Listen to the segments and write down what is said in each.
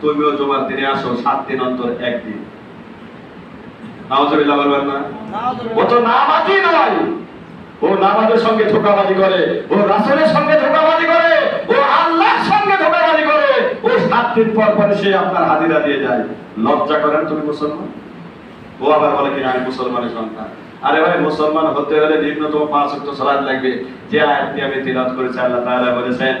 তুমিও জমার দিনে আসো, সাত দিন অন্তর, একদিন। মুসলমান? আরে ভাই, মুসলমান হতে হলে নিম্নতম পাঁচ ওয়াক্ত সালাত লাগবে। যে আয়াতটি আমি তিলাওয়াত করেছি, আল্লাহ বলেছেন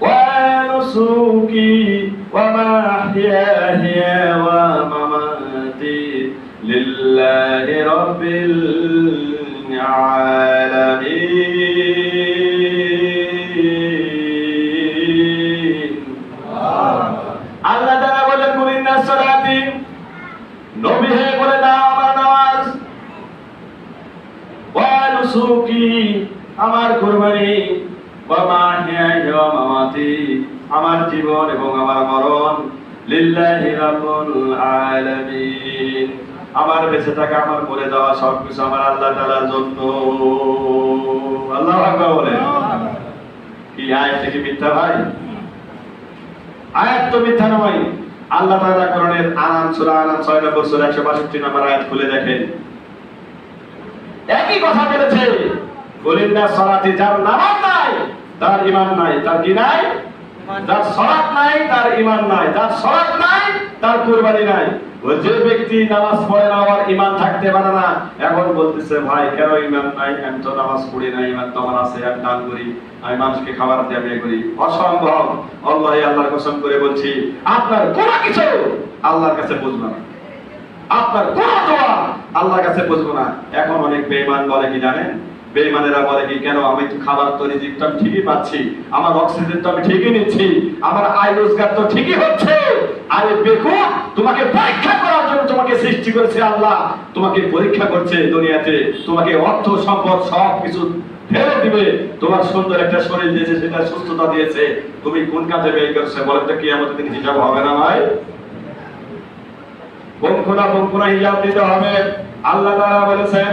ওয়া নুসুকি ওয়া মাহইয়ায়া ওয়া মামাতি লিল্লাহি রাব্বিল আলামিন আল্লাহ তাআলা বলেন কুল ইন্না সালাতি নবী হে বলে দাও আমার নামাজ ওয়া নুসুকি আমার কুরবানি আমার জীবন এবং আমার মরণ আমার বেঁচে থাকা, আমার মরে যাওয়া সব কিছু আমার আল্লাহ তাআলার জন্য। আল্লাহ বলে কি মিথ্যা ভাই? আয়াত তো মিথ্যা নয়। আল্লাহ তাআলা কোরআনের আনাম সূরা আনাম 6 নম্বর সূরা 162 নম্বর আয়াত খুলে দেখেন। একই কথা বলেছে। বলেন না যার নামাজ তার ঈমান নাই তার কি নাই? যার সালাত নাই তার ঈমান নাই। যার সালাত নাই তার কুরবানি নাই। যে ব্যক্তি নামাজ পড়ে না আর ঈমান থাকতে পারে না। এখন বলতেছে ভাই কেন ঈমান নাই? আমি তো নামাজ পড়ি না ঈমান তো আমার আছে আমি দান করি। আমি মানুষকে খাবার দিয়ে বিয়ে করি। অসম্ভব। আল্লাহ আল্লাহর কসম করে বলছি আপনার কোন কিছু আল্লাহর কাছে বুঝবে না। আপনার কোন দোয়া আল্লাহর কাছে বুঝব না। এখন অনেক বেঈমান বলে কি জানেন? বেঈমানেরা বলে কি, কেন আমি তো খাবার তো রিজিক তো আমি ঠিকই পাচ্ছি, আমার অক্সিজেন তো আমি ঠিকই নিচ্ছি, আমার আয় রোজগার তো ঠিকই হচ্ছে। আরে বেকু তোমাকে পরীক্ষা করার জন্য তোমাকে সৃষ্টি করেছে আল্লাহ। তোমাকে পরীক্ষা করছে দুনিয়াতে। তোমাকে অর্থ, সম্পদ সব কিছু ফেলে দিবে। তোমার সুন্দর একটা শরীর দিয়েছে, সেটা সুস্থতা দিয়েছে। তুমি কোন কাজে ব্যয় করছে বলে তো কি আমাদের দিন হিসাব হবে না ভাই? বঙ্কুনা বঙ্কুনা হিসাব দিতে হবে। আল্লাহ তাআলা বলেছেন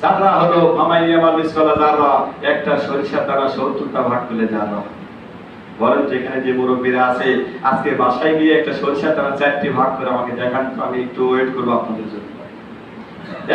জাররা হলো একটা সরিষার দ্বারা সত্তরটা ভাগ করলে জাররা বলেন যেখানে যে মুরব্বীরা আছে, আজকে বাসায় গিয়ে একটা সরিষার দানা চারটি ভাগ করে আমাকে দেখান তো, আমি একটু ওয়েট করব আপনাদের জন্য।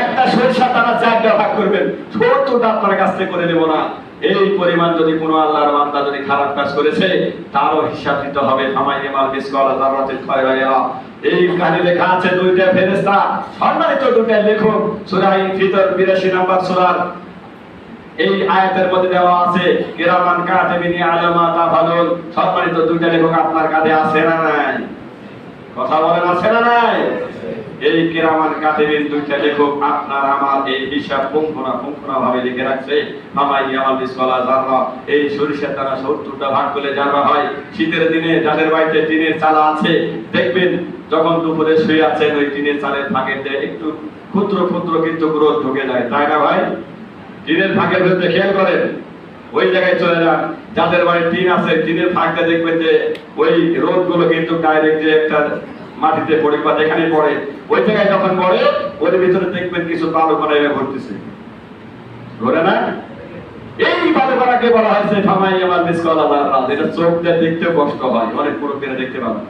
একটা সরিষা দানা চারটা ভাগ করবেন, সত্তরটা আপনার কাছ থেকে করে দেবো না। এই পরিমাণ যদি কোনো আল্লাহর বান্দা যদি খারাপ কাজ করেছে, তারও হিসাব দিতে হবে। ফামাইয়ে মাল বিসকলা জাররাতিল খায়রা এই কাহিনী লেখা আছে দুইটা ফেরেশতা। সম্মানিত দুইটা লেখক, সূরা ফিতর 82 নম্বর সূরার এই আয়াতের মধ্যে দেওয়া আছে, কিরামান কাতিবিনি আলামা তাফালুন। সম্মানিত দুইটা লেখক আপনার কাছে আছে না নাই? কথা বলেন, আছে না নাই? এই কিরামান কাতিবিন দুইটা লেখক আপনার আমার এই হিসাব পুঙ্খনা পুঙ্খনা ভাবে লিখে রাখছে। আমাই আমার বিসলা জাররা এই সরিষার দ্বারা সত্তরটা ভাগ করলে জাররা হয়? শীতের দিনে যাদের বাড়িতে টিনের চালা আছে, দেখবেন যখন দুপুরে শুয়ে আছেন, ওই টিনের চালের ফাঁকের একটু ক্ষুদ্র ক্ষুদ্র কিন্তু গ্রোথ ঢুকে যায়। তাই না ভাই? টিনের ফাঁকের ভিতরে খেয়াল করেন, ওই জায়গায় চলে যান। যাদের বাড়ি টিন আছে, টিনের ফাঁকটা দেখবেন যে ওই রোদগুলো কিন্তু ডাইরেক্ট যে একটা মাটিতে পড়ে বা যেখানে পড়ে। ওই জায়গায় যখন পড়ে ওর ভিতরে দেখবেন কিছু বালু কণা এভাবে ঘুরতেছে ঘুরে না? এই বালু কণাকে বলা হয়েছে, ফামাই আমার মিসকল আল্লাহ রাত এটা চোখ দিয়ে দেখতে কষ্ট হয়, অনেক মুরব্বীরা দেখতে পাবেন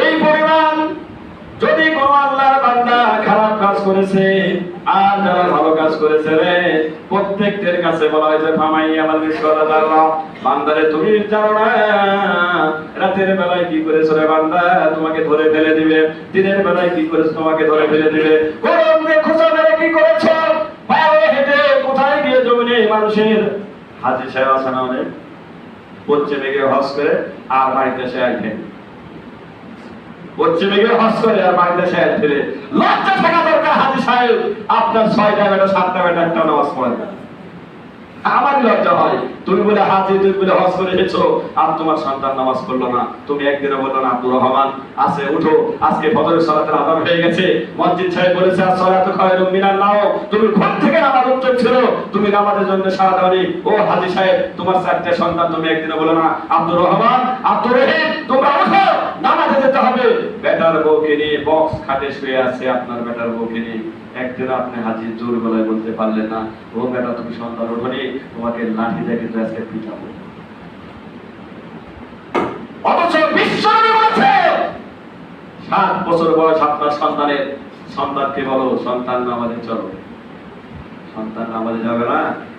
এই পরিমাণ যদি কোন আল্লাহর বান্দা খারাপ কাজ করেছে আর যারা ভালো কাজ করেছে রে, প্রত্যেকদের কাছে বলা হয়েছে ফামাই আমার দাঁড়া বান্দারে, তুমি জানো না, রাতের বেলায় কি করেছ রে বান্দা? তোমাকে ধরে ফেলে দিবে, দিনের বেলায় কি করেছ তোমাকে ধরে ফেলে দিবে? গরম খোঁচা মেরে কি করেছ? পায়ে হেঁটে কোথায় গিয়ে জমিনে মানুষের? হাজি সাহেব আছে না অনেক? পশ্চিমে গিয়ে হস করে আর বাড়িতে সে আইটেন পশ্চিমে গিয়ে হস করে আর বাড়িতে সে ফিরে লজ্জা থাকা সাহেব, আপনার ছয়টা বেটা সাতটা বেটা একটা নামাজ পড়ে আমার লজ্জা হয়। তুমি বলে, হাজি, তুমি বলে, হজ করে এসেছ। আর তোমার সন্তান নামাজ পড়ল না। তুমি একদিনে বলল না, আব্দুর রহমান, আছে, উঠো। আজকে ফজরের সালাতের আদান হয়ে গেছে। মসজিদ সাহেব বলেছে, আর সলাত খায়রু মিনান নাও। তুমি ঘর থেকে নামাজ উত্তর ছিল তুমি নামাজের জন্য সারা দাওনি। ও হাজি সাহেব, তোমার চারটে সন্তান তুমি একদিনে বলো না, আব্দুর রহমান, আব্দুর রহিম, তোমরা উঠো। নামাজে যেতে হবে। বেটার বউকে নিয়ে বক্স খাটে শুয়ে আছে আপনার বেটার বউকে নিয়ে। একদিন আপনি হাজির জোর গলায় বলতে পারলেন না। ও বেটা তুমি সন্তান ওঠনি তোমাকে লাঠি দিয়ে কিন্তু আজকে পিটাবো। অথচ বিশ্বনবী বলেছে সাত বছর বয়স আপনার সন্তানের। সন্তানকে বলো সন্তান নামাজে চলো। সন্তান নামাজে যাবে না।